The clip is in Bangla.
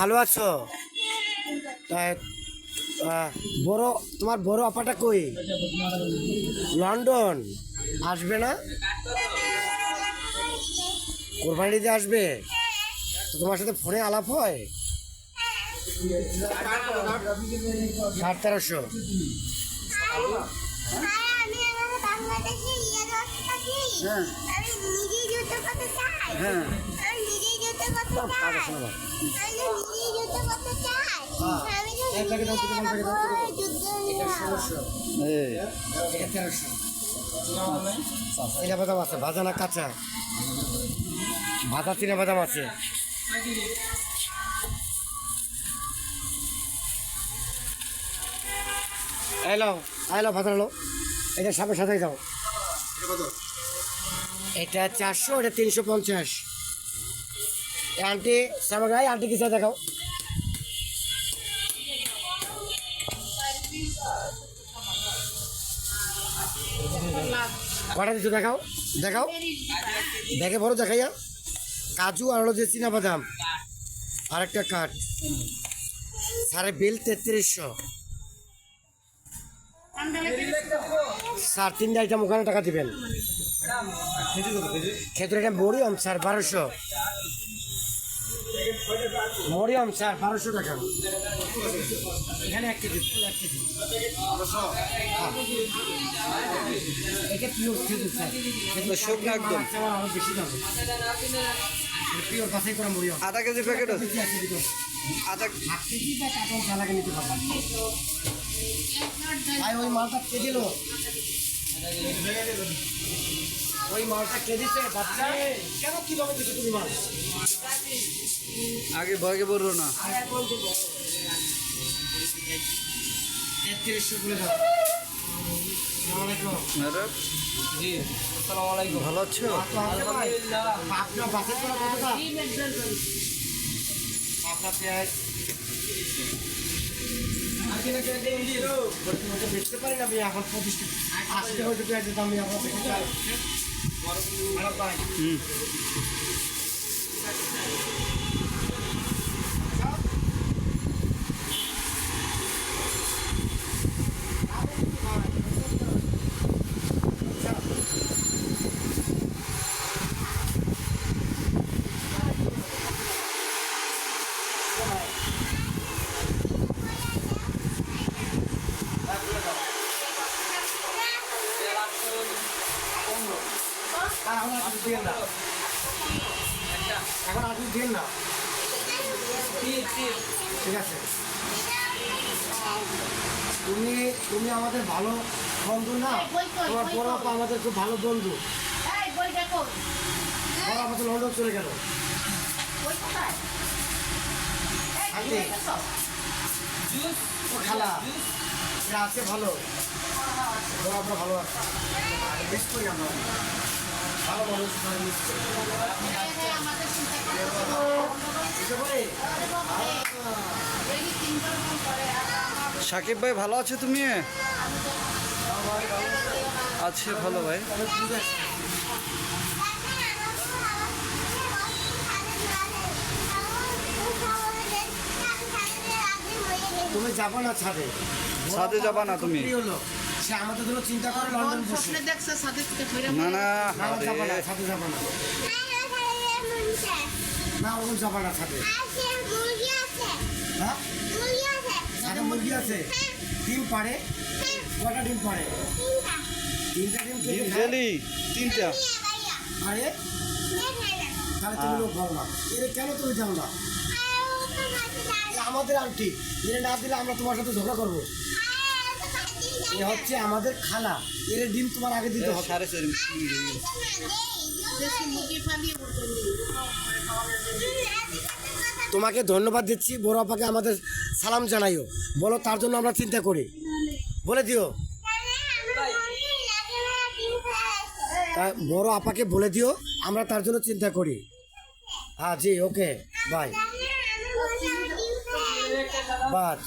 ভালো আছো? বড়, তোমার বড় আপাটা কই? লন্ডন। আসবে না? কোরবানি দিতে আসবে তোমার সাথে ফোনে আলাপ হয়? সাড়ে তেরোশো। হ্যাঁ। চিনা বাদাম আছে ভাজা না কাঁচা ভাজা চিনা বাদাম আছে এলো এলো ভাজা এলো এটা সাথে এটা চারশো এটা তিনশো পঞ্চাশ। আন্টি গাই আন্টি কিছু দেখাও। কটা দিচ্ছ দেখাও? দেখাও। দেখে বড় দেখাইয়া কাজু আর হলো যে চীনা বাদাম আরেকটা কাঠ। সাড়ে বিল তেত্রিশশো। স্যার, তিনটা আইটেম ওখানে টাকা দিবেন। খেতুর আইটেম মরিয়ম স্যার, বারোশো। মরিয়ম স্যার বারোশো টাকা। এখানে এক কেজি ফুল এক কেজি। হ্যাঁ। এটা পিওর খেজুর স্যার। শুকনো একদম। আরও বেশি দাম। পিওর বাছাই করা মরিয়ম। আধা কেজি প্যাকেট আছে। আধা হাফ কেজি বা কার্টন চালাকে নিতে পারবেন। ভাই ওই মালটা কে দিল? ওই মালটা কে বাচ্চা? কেন কীভাবে দিছো তুমি মাল? আগে ভয়কে বলল না? তেত্রিশশো বলে। দাও ভালো আছো? আছে ভাই? আপনার বাসের করা কত আপনার পেঁয়াজ। বেচতে পারি না আমি এখন পঁচিশ আশি টাকা হয়তো পেঁয়াজের দাম আমি এখন বেচতে এখন কিছু দিয়েন না ঠিক আছে তুমি তুমি আমাদের ভালো বন্ধু না তোমার কই। আমাদের খুব ভালো বন্ধু তো লন্ডন চলে গেল খালা আছে ভালো আপা ভালো আছে মিস করি আমরা ভালো মানুষ সাকিব ভাই ভালো আছো তুমি আছে ভালো ভাই। তুমি যাব না ছাদে ছাদে যাবা না তুমি? সে আমাদের জন্য চিন্তা করে লন্ডন বসে। দেখছে সাথে না না ও যাব না না। না ও যাব না ছাদে হ্যাঁ? ছাদে মুরগি আছে। ডিম পারে কটা ডিম পারে তিনটা ডিম ডিম? ডেলি তিনটা। আরে? তাহলে তুমি লোক ভালো না। এর কেন তুমি যাও না? আমাদের আন্টি। এর না দিলে আমরা তোমার সাথে ঝগড়া করব। এ হচ্ছে আমাদের খালা। এর ডিম তোমার আগে দিতে হবে। সাড়ে চার তোমাকে ধন্যবাদ দিচ্ছি বড় আপাকে আমাদের সালাম জানাইও। বলো তার জন্য আমরা চিন্তা করি। বলে দিও। তা বড় আপাকে বলে দিও আমরা তার জন্য চিন্তা করি। হ্যাঁ জি ওকে বাই। বাস।